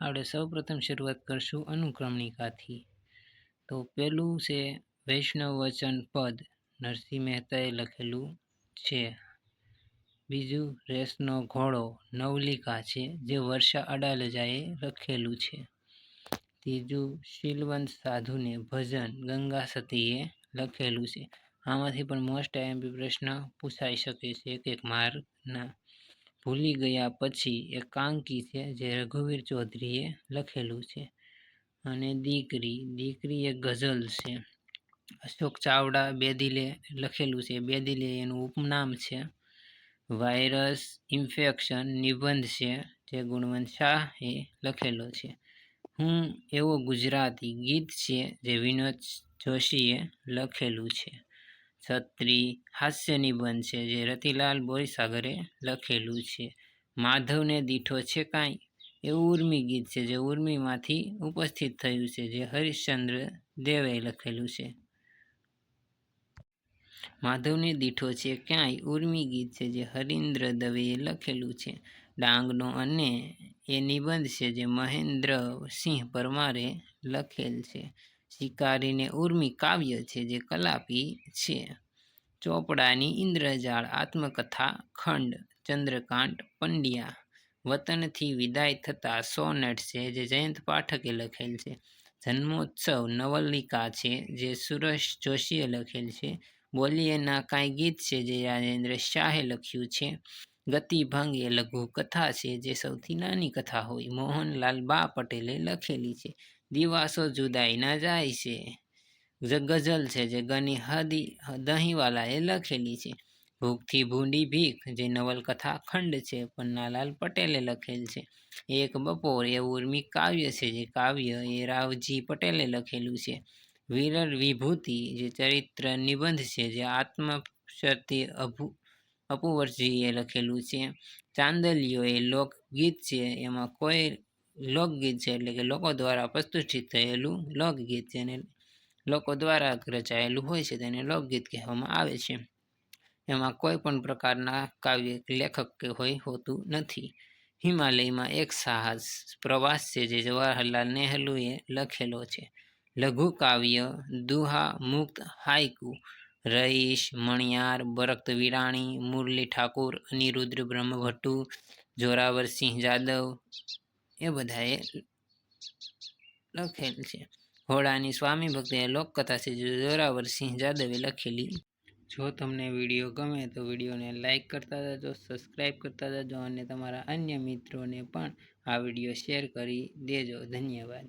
આપણે સૌપ્રથમ શરૂઆત કરશું અનુક્રમણિકાથી. તો પેલું છે વૈષ્ણવ વચન પદ. નરસિંહ મહેતાએ લખેલું છે. બીજું, રેસનો ઘોડો નવલિકા છે, જે વર્ષા અડાલજાએ લખેલું છે. ત્રીજું, શીલવંત સાધુને ભજન ગંગા સતીએ લખેલું છે. આમાંથી પણ મોસ્ટ આઈએમપી પ્રશ્ન પૂછાઈ શકે છે એક એક માર્કના. ભૂલી ગયા પછી એકાંકી છે, જે રઘુવીર ચૌધરીએ લખેલું છે. અને દીકરી દીકરી એ ગઝલ છે. અશોક ચાવડા બેદિલે લખેલું છે. બેદિલે એનું ઉપનામ છે. વાયરસ ઇન્ફેક્શન નિબંધ છે, જે ગુણવંત શાહે લખેલો છે. હું એવો ગુજરાતી ગીત છે, જે વિનોદ જોશીએ લખેલું છે. છત્રી હાસ્ય નિબંધ છે, જે રતિલાલ બોરીસાગરે લખેલું છે. માધવને દીઠો છે કાંઈ? એ ઉર્મી ગીત છે, જે ઉર્મીમાંથી ઉપસ્થિત થયું છે, જે હરિશ્ચંદ્ર દેવે લખેલું છે. માધવને દીઠો છે ક્યાંય ઉર્મી ગીત છે, જે હરીન્દ્ર દવેએ લખેલું છે. ડાંગનો અને એ નિબંધ છે, જે મહેન્દ્ર સિંહ પરમારે લખેલ છે. શિકારીને ઉર્મી કાવ્ય છે જે કલાપી છે. ચોપડાની ઇન્દ્રજાળ, આત્મકથા, ખંડ, ચંદ્રકાંત, પંડ્યા. વતનથી વિદાય થતા સોનેટ છે જે જયંત પાઠકે લખેલ છે. જન્મોત્સવ નવલિકા છે જે સુરેશ જોશીએ લખેલ છે. બોલીએના કાંઈ ગીત છે જે રાજેન્દ્ર શાહે લખ્યું છે. ગતિભંગ એ લઘુ કથા છે જે સૌથી નાની કથા હોય. મોહનલાલ બા પટેલે લખેલી છે. દિવાસો જુદાઈ ના જાય છે. ગઝલ છે જે ગની હદી, દહીંવાલાએ લખેલી છે. ભૂખથી ભૂંડી ભીખ, જે નવલકથા ખંડ છે, પન્નાલાલ પટેલે લખેલ છે. એક બપોર એ ઉર્મી કાવ્ય છે, જે કાવ્ય એ રાવજી પટેલે લખેલું છે. વિરલ વિભૂતિ, જે ચરિત્ર નિબંધ છે, જે આત્મશક્તિ અભુ, અપુવરજીએ લખેલું છે. ચાંદલિયો એ લોકગીત છે, એમાં કોઈ લોકગીત છે એટલે કે લોકો દ્વારા પ્રસ્તુતિત થયેલું લોકગીત અને લોકો દ્વારા રચાયેલું હોય છે તેને લોકગીત કહેવામાં આવે છે. એમાં કોઈ પણ પ્રકારના કાવ્ય લેખક કે હોય હોતું નથી. હિમાલયમાં એક સાહસ પ્રવાસ છે જે જવાહરલાલ નેહરુએ લખેલો છે. લઘુ કાવ્ય દુહા મુક્ત હાઇકુ રઈશ, મણિયાર બરક્ત વિરાણી, મુરલી ઠાકુર, અનિરુદ્ર બ્રહ્મભટ્ટુ, જોરાવરસિંહ જાદવ એ બધાએ લખેલ છે. ઘોડાની સ્વામી ભક્તિ લોકકથા છે જે જોરાવરસિંહ જાદવે લખેલી. જો તમને વીડિયો ગમે તો વિડીયોને લાઇક કરતા જજો સબસ્ક્રાઈબ કરતા જજો અને તમારા અન્ય મિત્રોને પણ આ વીડિયો શેર કરી દેજો. ધન્યવાદ.